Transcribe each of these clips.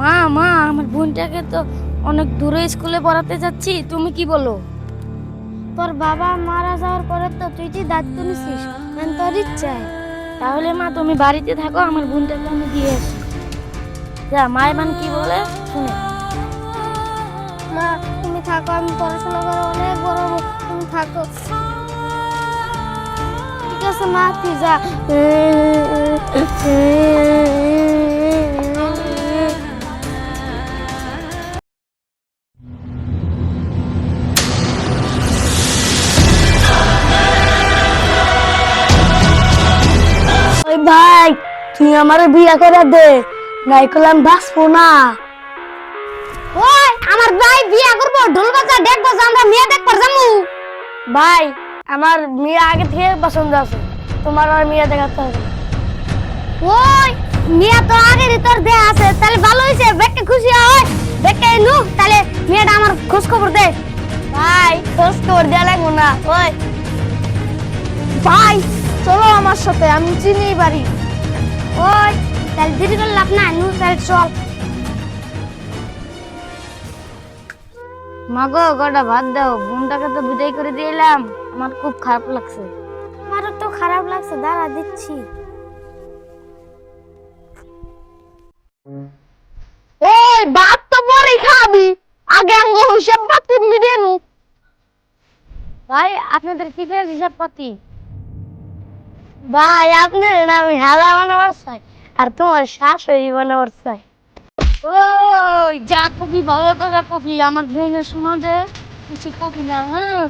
মা মা আমার বোনটাকে তো অনেক দূরে স্কুলে পড়াতে যাচ্ছি তুমি কি বলো? তোর বাবা মারা যাওয়ার পরে তো তুই যে দায়িত্ব নিছিস এখন তোর ইচ্ছায়। তাহলে মা তুমি বাড়িতে থাকো আমার বোনটাকে আমি দিয়ে আসি। যা মায়ের মান কি বলে? শুনে। মা তুমি থাকো আমি পড়াশোনা করে অনেক বড় হব তুমি থাকো। ঠিক আছে মা তুই যা। তুই আমার বিয়া করে দে নাই করলাম বাঁচবো না। ওই আমার ভাই বিয়া করব ঢোল বাজা দেখ বাজা আমরা মেয়ে দেখ পার যামু ভাই আমার মেয়ে আগে থেকে পছন্দ আছে তোমার আর মেয়ে দেখাতে হবে। ওই মেয়ে তো আগে তোর দেয়া আছে তাহলে ভালো হয়েছে বেকে খুশি হয় বেকে নু তাহলে মেয়েটা আমার খোঁজ খবর দে। ভাই খোঁজ খবর দেওয়া লাগবো না ওই। ভাই চলো আমার সাথে আমি চিনি বাড়ি। ওই তাহলে দেরি করলে লাভ না নু তাহলে চল। মাগো গোটা ভাত দাও? বোনটাকে তো বিদায় করে দিলাম আমার খুব খারাপ লাগছে। আমারও তো খারাপ লাগছে দাঁড়া দিচ্ছি। এই ভাত তো পরে খাবি। আগে আঙ্গ হিসাব পাতি মিডিয়ে ভাই আপনাদের কি ফের হিসাব পাতি ভাই, আপনার আমি হালা বানাবার চাই আর তোমার শাশুড়ি বানাবার চাই। ওই, যা কপি ভালো কথা কপি আমার ভেঙে শোনা যে কিছু কপি না হ্যাঁ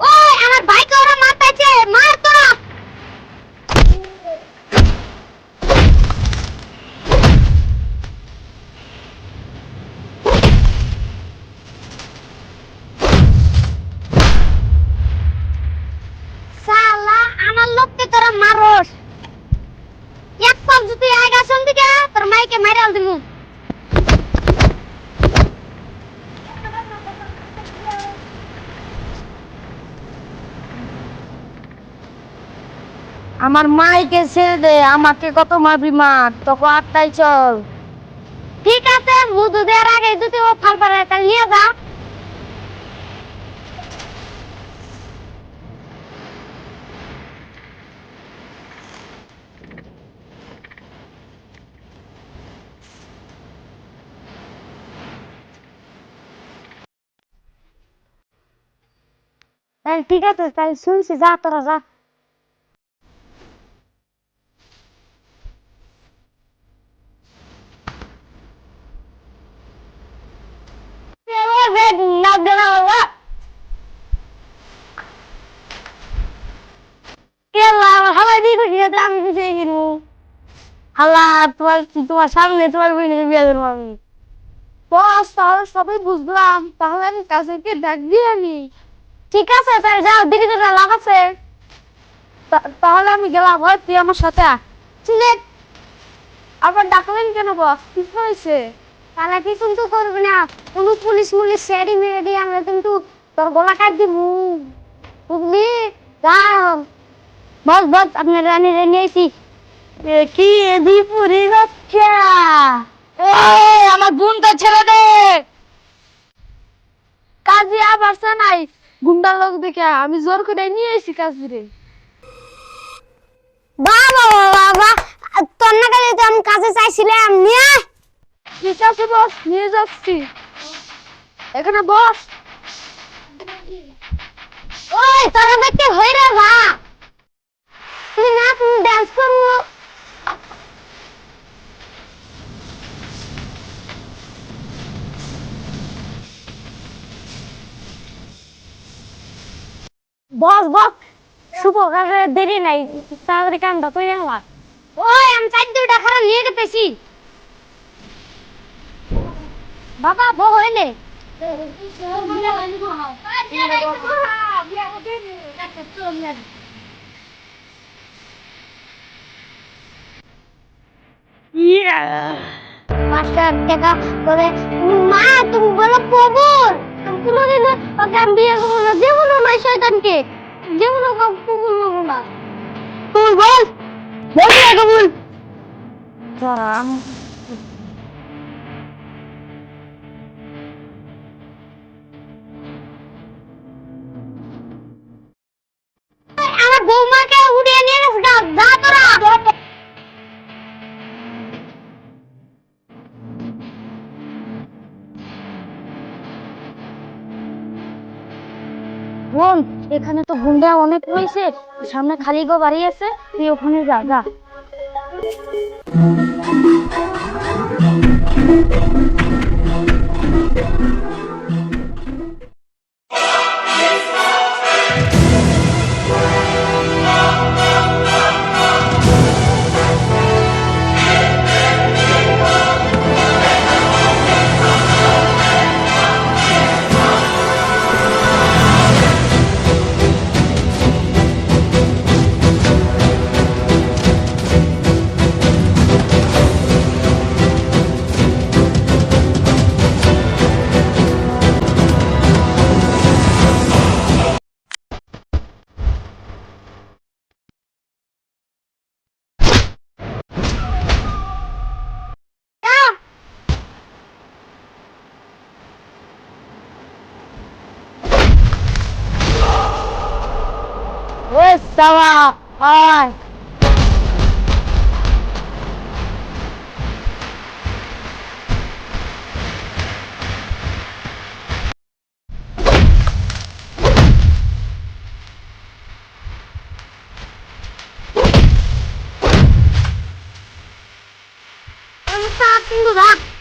ওই আমার ভাইকে ওরা মারতেছে মার তো শালা আমার লোককে তোরা মারস এক পাক যদি আগে আসন দিকে তোর মাইকে মাইরাল দিমু আমার মাইকে ছেড়ে দে, আমাকে কত মারবি মার তখন আটটাই চল। ঠিক আছে মুদু দেওয়ার আগে যদি ও ফাল পারে, তাহলে নিয়ে যা। ঠিক আছে, তাহলে শুনছি, যা, তোরা যা। হাল্লা তোমার তোমার সামনে তোমার আমি সবই বুঝলাম তাহলে আমি কাজেরকে ডাক দিয়ে আনি ঠিক আছে তাহলে যাও দিদি তো লাভ আছে তাহলে আমি গেলাম হয় তুই আমার সাথে আয়। সিলেট আবার ডাকলেন কেন বস কি হয়েছে তাহলে কি কিন্তু করবি না। কোনো পুলিশ মুলিশ সেরি মেরে দিয়ে আমরা কিন্তু তোর গলা কাট দিব বুঝলি বস বস, আপনার রানী রে কি এদিপুরি বাচ্চা? আমার ছেড়ে দে। কাজে আবার নাই গুন্ডা লোক দেখে আমি জোর করে নিয়ে এসেছি কাজে বাবা বাবা তোর না আমি কাছে চাইছিলাম, নিয়ে ঠিক আছে বস, নিয়ে যাচ্ছি। এখানে বস। ওই, তোরা হই রে ভা তুই না ডান্স করব। বস বস। শুভ দেরি নাই। তাড়াতাড়ি কামটা তুই আমার ওই, আমি চার দুটা খারাপ নিয়ে গেতেছি বাবা বউ হইলে? মাস্টার দেখা বলে মা তুমি বলো কবুল তুমি কোনোদিন ওকে আমি বিয়ে করব না। যেমন নাই শয়তানকে। যেমন কবুল করব না। তুই বল। বল কবুল। বোন, এখানে তো গুন্ডা অনেক রয়েছে। সামনে খালি গো বাড়ি আছে, তুই ওখানে যা যা। ওই সাওয়া আয় আমি সাত কিন্তু রাখ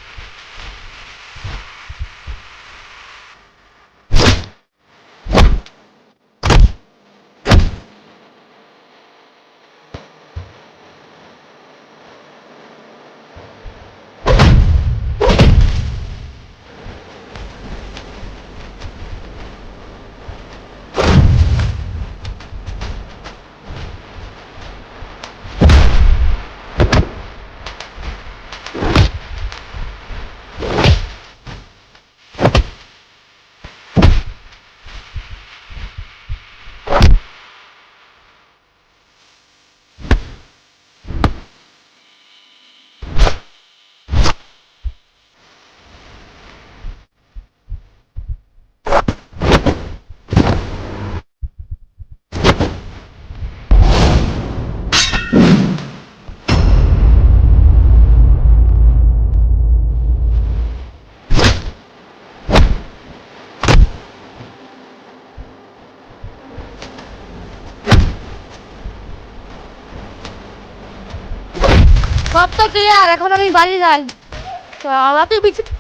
সব তো ক্লিয়ার এখন আমি বাড়ি যাই। তো তুই পিছিয়ে